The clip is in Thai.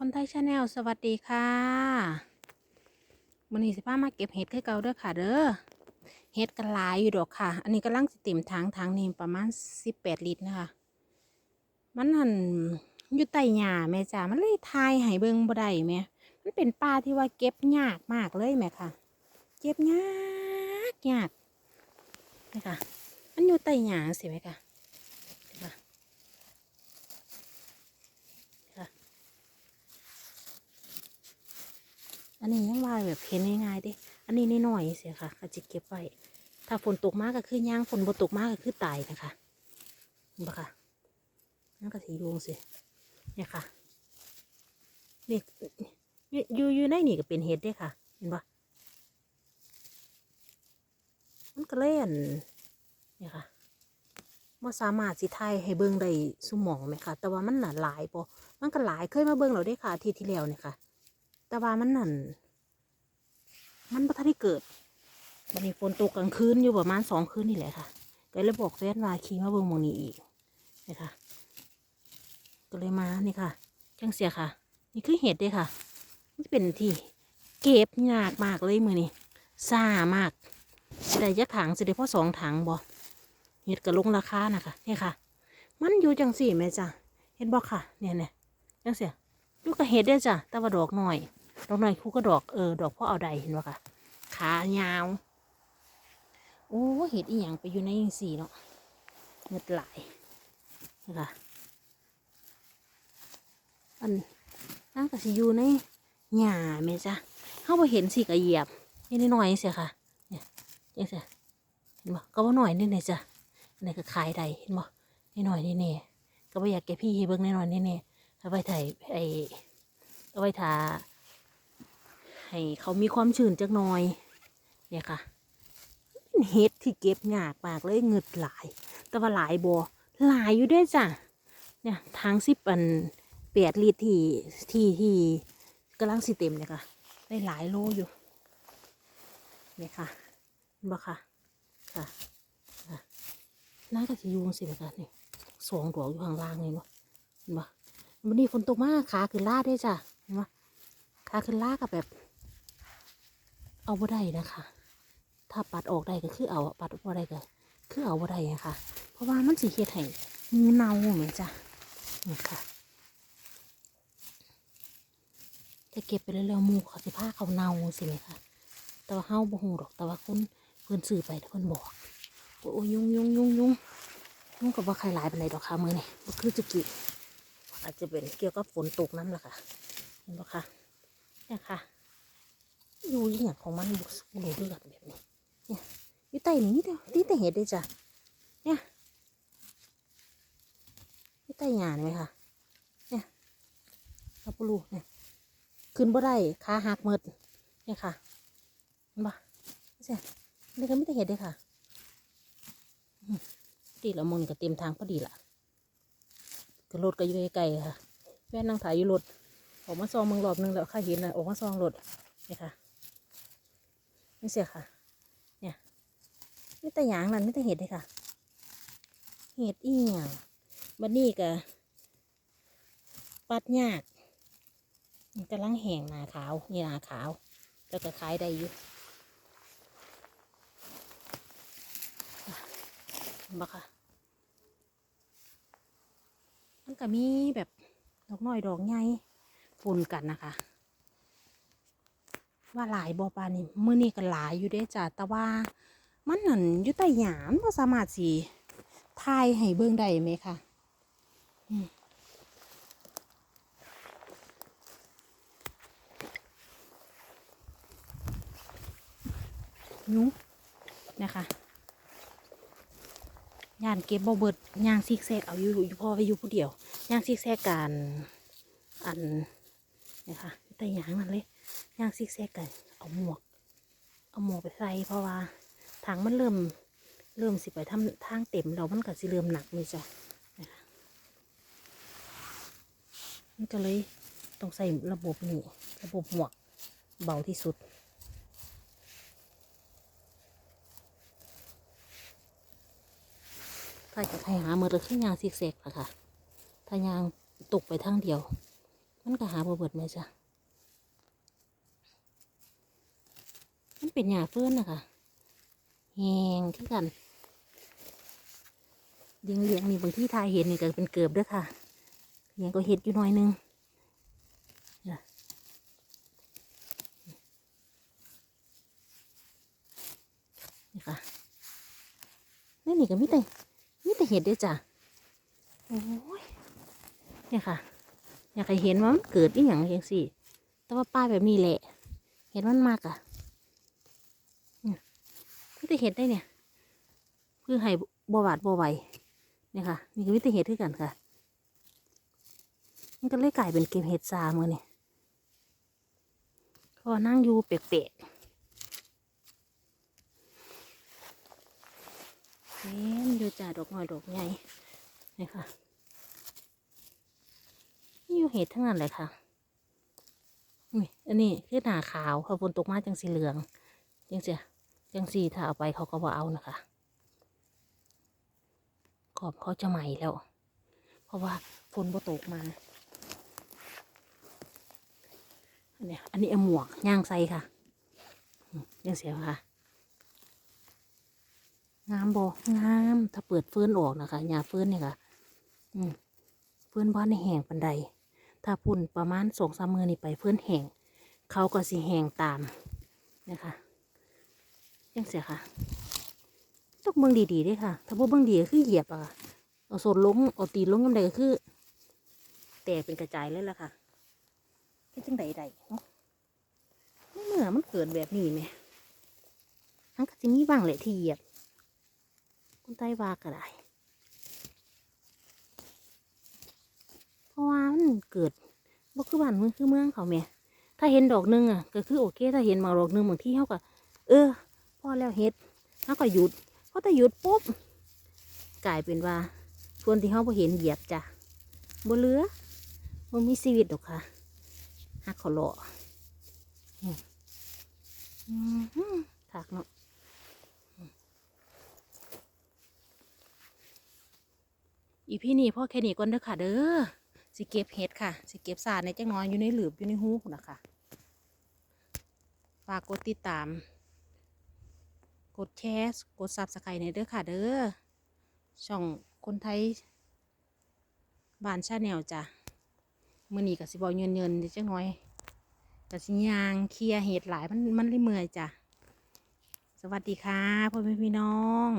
คนไทยชาแนลสวัสดีค่ะมันนี้สิพามาเก็บเห็ดคือเก่าเด้อค่ะ เด้อเห็ดกันหลายอยู่ดอกค่ะ อันนี้กำลังสิต็มถังถังนี้ประมาณสิบแปดลิตรนะคะ มันหันอยู่ใต้หญ้าแม่จ้ามันเลยทายให้เบิงบ่ได้แม่มันเป็นป่าที่ว่าเก็บยากมากเลยแม่ค่ะ เก็บยากยากนี่ค่ะมันอยู่ใต้หญ้าสิแม่ค่ะนี่ค่ะ อั นนี้ยังว่าแบบเห็นง่ายๆดิอันนี้น้อยๆเสียค่ะก็จะเก็บไว้ถ้าฝนตกมากก็คือย่างฝนบ่ตกมากก็คือตายนะคะเห็นปะค่ะนั่นก็สีดวงสิเนี่ยค่ะนี่อยู่อยู่อยู่ในนี่ก็เป็นเห็ดด้ค่ะ เห็นปะมันก็เล่นเนี่ยค่ะว่าสามารถสิไทยให้เบิ่งได้สุหมองไหมคะแต่ว่ามันหนาหลายปอมันก็หลายเคยมาเบิ่งเราได้ค่ะทิตย์ที่แล้วเนี่ยค่ะ แต่ว่ามันนั่น มันบ่ทันได้เกิดวันนี้ฝนตกกลางคืนอยู่ประมาณสองคืนนี่แหละค่ะ ก็เลยบอกแฟนว่าขี่มาเบิ่งมองนี้อีกนี่ค่ะก็เลยมานี่ค่ะจังเสียค่ะ นี่คือเห็ดเด้ค่ะมันเป็นที่เก็บยากมากเลยมือนี่ซ่ามากสิได้ยักถังสิได้พ่อสองถังบ่เห็ดก็ลงราคานะคะนี่ค่ะ มันอยู่จังสี่แม่จ้ะเห็นบ่ค่ะ เนี่ยเนี่ยจังเสียอยู่กับเห็ดเด้จ้ะแต่ว่าดอกหน่อย ดอกหน่อยคู่ก็ดอกเออดอกพ่อเอาใดเห็นบ่ค่ะขายาวโอ้เห็ดอีหยังไปอยู่ในยังสี่เนาะเงืดหลายนะคะอันนั่นก็สิอยู่ในหญ้าแม่จ้ะเข้าไปเห็นสิกระเหยียบนี่น้อยเสียค่ะเนี่ยยังเสียเห็นบ่ก็ว่าหน่อยนี่เนี่ยจ้ะอันนี้ก็ขายใดเห็นบ่นี่หน่อยนี่เนี่ยก็ไม่อยากแกพี่ให้เบิ่งนี่หน่อยนี่เนี่ยเอาไปถ่ายไอเอาไว้ทา ให้เขามีความชื้นจักหน่อย เนี่ยค่ะเป็นเห็ดที่เก็บยากมากเลยเงึดหลาย แต่ว่าหลายบัวหลายอยู่ด้วยจ้ะ เนี่ยทางสิบอันแปดลิตรที่ที่ที่กำลังสิเต็มเนี่ยค่ะ ได้หลายโลอยู่เนี่ยค่ะบ่ค่ะ ค่ะน่าจะสิอยูงสิเหมือนกันนี่สองดอกอยู่ข้างล่างเลยเนาะเห็นบ่วันนี้ฝนตกมากขาขึ้นลาดด้วยจ้ะเห็นบ่ขาขึ้นลาดกับแบบ เอาบ่ได้นะคะ ถ้าปัดออกได้ก็คือเอาปัดบ่ได้ก็คือเอาบ่ได้อะค่ะเพราะว่ามันสิเฮ็ดให้งูเน่าเหมือนจ้ะนี่ค่ะจะเก็บไปเรื่อยๆมูเขาสิพาเขาเน่าสิไหมคะแต่ว่าเฮาบ่ฮู้ดอกแต่ว่าคนเพิ่นซื้อไปเพิ่นบอกโอ้ยยุงยุงยุงยุงยุงกับว่าใครหลายเปานใดดอกค่ะมือนี้บ่คือจะกี่อาจจะเป็นเกี่ยวกับฝนตกน้ำล่ะค่ะ เห็นบ่ค่ะเนี่ยค่ะ อยู่หย่าของมันบุกสูรูเลือดแบบนี้เนี่ยอยู่ใต้นี้เดียวนี่แต่เห็ดเลยจ้ะเนี่ยอยู่ใต้หยาหนไหมคะเนี่ยเราปลูกเนี่ยขึ้นบ่ได้ขาหักหมดเนี่ยค่ะเห็นปะนี่จ้ะนี่ก็ไม่ได้เห็ดเลยค่ะอืมดีละมงนี่ก็เต็มทางพอดีละก็รถก็อยู่ไกลๆค่ะแม่นั่งถ่ายอยู่รถออกมาซองมืองรอบนึงแล้วข้าเห็นนะออกมาซองรถเนี่ยค่ะ นี่เสียค่ะ เนี่ยนี่แต่หยางนั่นไม่แต่เห็ดเลยค่ะ เห็ดอีหยังบัดนี้ก็ปัดยากกำลังแห้งหนาขาว นี่หนาขาว แล้วก็ขายได้อยู่เห็นบ่ค่ะ มันก็มีแบบดอกน้อยดอกใหญ่ปนกันนะคะ ว่าหลายบอปลานี่มือนี่ก็หลายอยู่เด้จ้ะแต่ว่ามันนั่นอยู่ใต้หยามก็สามารถสิทายให้เบิ่งได้ไหมคะอืมยุงนะคะย่านเก็บบ่เบิดย่างซิกแซกเอาอยู่อยู่พอไปอยู่ผู้เดียวย่างซิกแซกการอันนะคะอยู่ใต้หยางนั่นเลย ย่างซิกแซกกันเอาหมวก เอาหมวกไปใส่เพราะว่าถังมันเริ่มเริ่มสิไปทำทางเต็มแล้วมันก็สิเริ่มหนักเลยจ้ะนะคะมันก็เลยต้องใส่ระบบนี้ระบบหมวกเบาที่สุดถ้าจะให้หาเมื่อขึ้นยางซิกแซกอะค่ะ ถ้ายางตกไปทางเดียว มันก็หาบ่เบิดแม่จ้ะ มันเป็นหญ้าเฟื้อนนะคะแหงคือกันเลี้ยงเลี้ยงๆนี่บางที่ทายเห็นนี่ก็เป็นเกือบด้วยค่ะเลี้ยงก็เห็ดอยู่หน่อยนึงน่ะนี่ค่ะนี่นี่ก็มีแต่มีแต่เห็ดเด้วยจ้ะโอ้ยเนี่ยค่ะ อยากให้เห็นว่ามันเกิดอีหยังจังสิแต่ว่าป้ายแบบนี้แหละ เห็นมันมากอะเนี่ยมี แต่เห็ดได้เนี่ยคือให้บหวาดบวไหวเนี่ยค่ะนี่ก็มีเห็ดด้วยกันค่ะมันก็เลยกลายเป็นเกมเห็ดซามือนี่ก็นั่งอยู่เปียกๆเห็นอยู่จ่าดอกหน้อยดอกใหญ่เนี่ยค่ะนี่อยู่เห็ดทั้งนั้นเลยค่ะอันนี้คือหนาขาวพอฝนตกมาจังสีเหลืองจังเสีย จังสี่ถ้าเอาไปเขาก็บ่เอานะคะขอบเขาจะใหม่แล้ว เพราะว่าฝนบ่ตกมาอันนี้อันนี้เอาหมวกย่างใส่ค่ะอืมจังเสียค่ะงามบ่งามถ้าเปิดเฟื่อนออกนะคะหญ้าเฟื่อนเนี่ยค่ะ อืมเพื่อนบ้านในแห่งปันใดถ้าพุ่นประมาณสองสามมือนี่ไปเพื่อนแห่งเขาก็สิแห่งตามนะคะ ยังเสียค่ะ ต้องเบิ่งดีๆด้วยค่ะ ถ้าบ่เบิ่งดีก็คือเหยียบอะค่ะเอาโซนลงเอาตีนลงยังไงก็คือ แตกเป็นกระจายเลยล่ะค่ะแค่จังใดใดเนาะเมื่อมันเกิดแบบนี้ไหมทั้งก็จะมีบ้างแหละที่เหยียบคนใต้วาก็ได้เพราะว่ามันเกิดบ่คือบ้านเมืองคือเมืองเขาแม่ถ้าเห็นดอกหนึงอะ ก็คือโอเค ถ้าเห็นมาดอกหนึงบางที่เขาก็เออ พอแล้วเฮ็ดเขาก็หยุดเพอแต่หยุดปุ๊บกลายเป็นว่าส่วนที่เขาบ่เห็นเหยียบจ้ะบ่เหลือบ่มีชีวิตดอกค่ะหักเขาเลาะอือืมถักเนาะอีพี่นี่พ่อแค่นี้ก่อนเด้อค่ะ เด้อสิเก็บเห็ดค่ะ สิเก็บสาดในจังน้อยอยู่ในหลืบอยู่ในหูนะคะฝากกดติดตาม กดแชร์กดซับสไครต์ในเด้อค่ะเด้อช่องคนไทยบ้านชาแนลจ้ะมื่อนี้กับสิบอเงินเงินเจังน้อยกับสิยางเคลียร์เหตุหลายมันมันเลยเมื่อยจ้ะสวัสดีค่ะพ่อแม่พี่น้อง